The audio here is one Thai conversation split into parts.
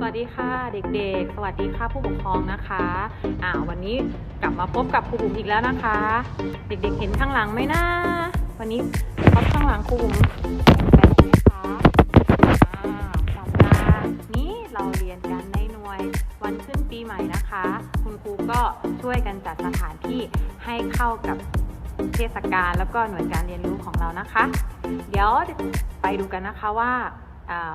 สวัสดีค่ะเด็กๆ สวัสดีค่ะผู้ปกครองนะคะอ่าวันนี้กลับมาพบกับครูบุ๋มอีกแล้วนะคะ เด็กๆเห็นข้างหลังไหมนะวันนี้พบข้างหลังครูบุ๋มแบบไหนคะอ่าสัปดาห์นี้เราเรียนกันในหน่วยวันขึ้นปีใหม่นะคะ คุณครูก็ช่วยกันจัดสถานที่ให้เข้ากับเทศกาลแล้วก็หน่วยการเรียนรู้ของเรานะคะ เดี๋ยวไปดูกันนะคะว่าอ่า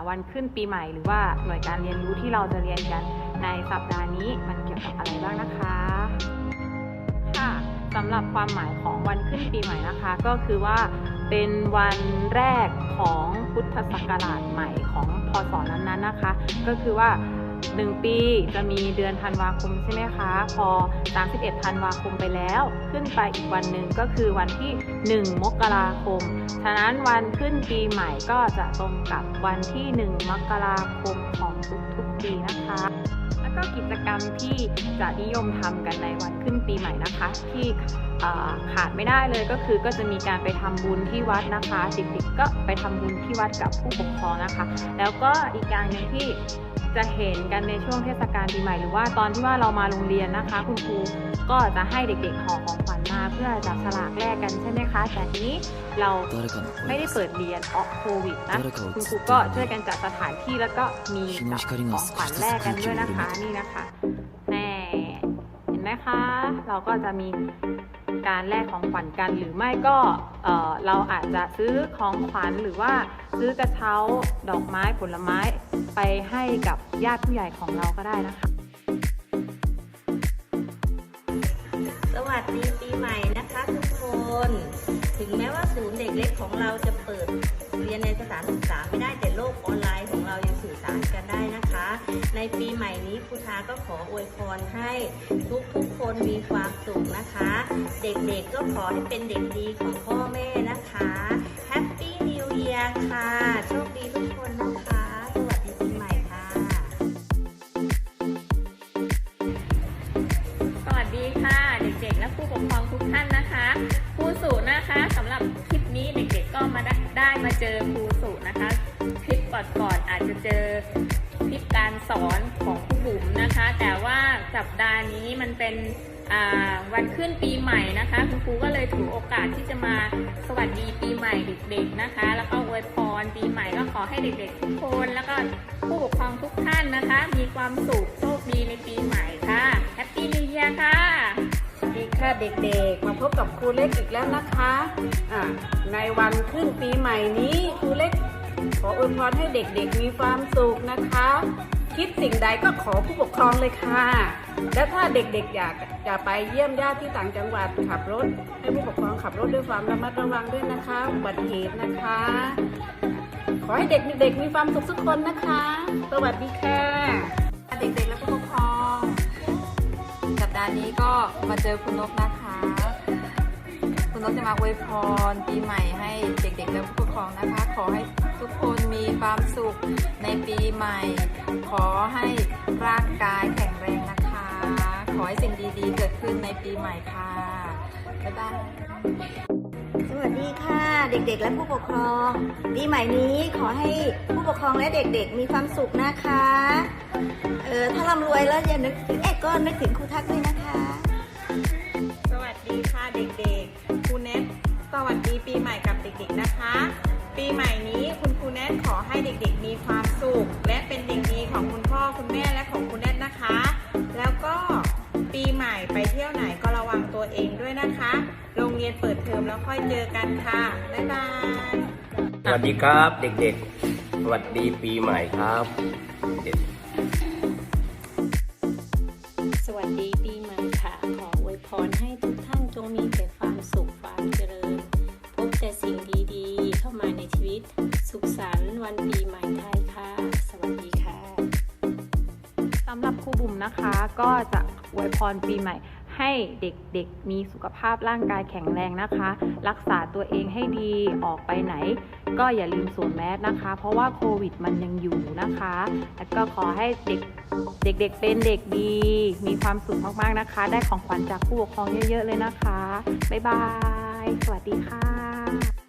วันขึ้นปีใหม่หรือว่าหน่วยการเรียนรู้ที่เราจะเรียนกันในสัปดาห์นี้มันเกี่ยวกับอะไรบ้างนะคะค่ะสำหรับความหมายของวันขึ้นปีใหม่นะคะ ก็คือว่าเป็นวันแรกของพุทธศักราชใหม่ของพศนั้นๆนะคะ ก็คือว่า 1 ปีจะมีเดือนธันวาคมใช่ไหมคะ พอ 31 ธันวาคมไปแล้ว ขึ้นไปอีกวันหนึ่งก็คือวันที่ 1 มกราคม ฉะนั้นวันขึ้นปีใหม่ก็จะตรงกับวันที่ 1 มกราคมของทุกๆปีนะคะ ก็กิจกรรมที่จะนิยมทำกันในวันขึ้นปีใหม่นะคะ ที่ขาดไม่ได้เลยก็คือก็จะมีการไปทำบุญที่วัดนะคะเด็กๆก็ไปทำบุญที่วัดกับผู้ปกครองนะคะ แล้วก็อีกอย่างหนึ่งที่จะเห็นกันในช่วงเทศกาลปีใหม่ หรือว่าตอนที่ว่าเรามาโรงเรียนนะคะ คุณครูก็จะให้เด็กๆห่อของขวัญม เพื่อจับสลากแลกกันใช่ไหมคะ แต่นี้เราไม่ได้เปิดเรียนออกโควิดนะคุณครูก็ช่วยกันจัดสถานที่แล้วก็มีของขวัญแลกกันด้วยนะคะนี่นะคะแน่เห็นไหมคะ เราก็จะมีการแลกของขวัญกันหรือไม่ก็เเราอาจจะซื้อของขวัญหรือว่าซื้อกระเช้าดอกไม้ผลไม้ไปให้กับญาติผู้ใหญ่ของเราก็ได้นะคะ ถึงแม้ว่าศูนย์เด็กเล็กของเราจะเปิดเรียนในสถานศึกษาไม่ได้แต่โลกออนไลน์ของเรายังสื่อสารกันได้นะคะ ในปีใหม่นี้ครูทาก็ขออวยพรให้ทุกทุกๆคนมีความสุขนะคะ เด็กๆก็ขอให้เป็นเด็กดีของพ่อแม่ มาเจอครูสุนะคะ คลิปก่อนๆอาจจะเจอคลิปการสอนของครูบุ๋มนะคะ แต่ว่าสัปดาห์นี้มันเป็นวันขึ้นปีใหม่นะคะคุณครูก็เลยถือโอกาสที่จะมาสวัสดีปีใหม่เด็กๆนะคะ แล้วก็อวยพรปีใหม่ก็ขอให้เด็กๆทุกคน แล้วก็ผู้ปกครองทุกท่านนะคะ มีความสุขโชคดีในปีใหม่ ค่ะเด็กๆ มาพบกับครูเล็กอีกแล้วนะคะอ่าในวันขึ้นปีใหม่นี้ครูเล็ก ขออวยพรให้เด็กๆ มีความสุขนะคะ คิดสิ่งใดก็ขอผู้ปกครองเลยค่ะ และถ้าเด็กๆ อยากจะไปเยี่ยมญาติที่ต่างจังหวัดขับรถ ให้ผู้ปกครองขับรถด้วยความระมัดระวังด้วยนะคะอุบัติเหตุนะคะ ขอให้เด็กๆมีความสุขทุกคนนะคะ สวัสดีค่ะ เด็กๆและผู้ปกครองสัปดานนี้ก็มาเจอคุณนกนะคะ คุณนกจะมาอวยพรปีใหม่ให้เด็กๆและผู้ปกครองนะคะ ขอให้ทุกคนมีความสุขในปีใหม่ ขอให้ร่างกายแข็งแรงนะคะ ขอให้สิ่งดีๆ เกิดขึ้นในปีใหม่ค่ะบ๊ายบาย สวัสดีค่ะ เด็กๆ และผู้ปกครองปีใหม่นี้ขอให้ผู้ปกครองและเด็กๆ มีความสุขนะคะเออถ้าร่ำรวยแล้วอย่านึกถึงเอกก็นึกถึงครูทักด้วยนะคะ สวัสดีค่ะเด็กๆ ครูเน็ตสวัสดีปีใหม่กับเด็กๆนะคะ ปีใหม่นี้คุณครูเน็ตขอให้เด็กๆ มีความสุข และเป็นเด็กดีของคุณพ่อคุณแม่และ ปีใหม่ไปเที่ยวไหนก็ระวังตัวเองด้วยนะคะ โรงเรียนเปิดเทอมแล้วค่อยเจอกันค่ะ บ๊ายบาย สวัสดีครับเด็กๆ สวัสดีปีใหม่ครับเด็กสวัสดีปีใหม่ค่ะ ขออวยพรให้ทุกท่านจงมีแต่ความสุขความเจริญ พบแต่สิ่งดีๆ เข้ามาในชีวิต สุขสันต์วันปีใหม่ไทยค่ะ สวัสดีค่ะ สำหรับครูบุ๋มนะคะก็จะ อวยพรปีใหม่ ให้เด็กๆ มีสุขภาพร่างกายแข็งแรงนะคะ รักษาตัวเองให้ดีออกไปไหน ก็อย่าลืมสวมแมสนะคะ เพราะว่าโควิดมันยังอยู่นะคะ แล้วก็ขอให้เด็กเด็กๆเป็นเด็กดี มีความสุขมากๆนะคะ ได้ของขวัญจากผู้ปกครองเยอะๆเลยนะคะ บ๊ายบาย สวัสดีค่ะ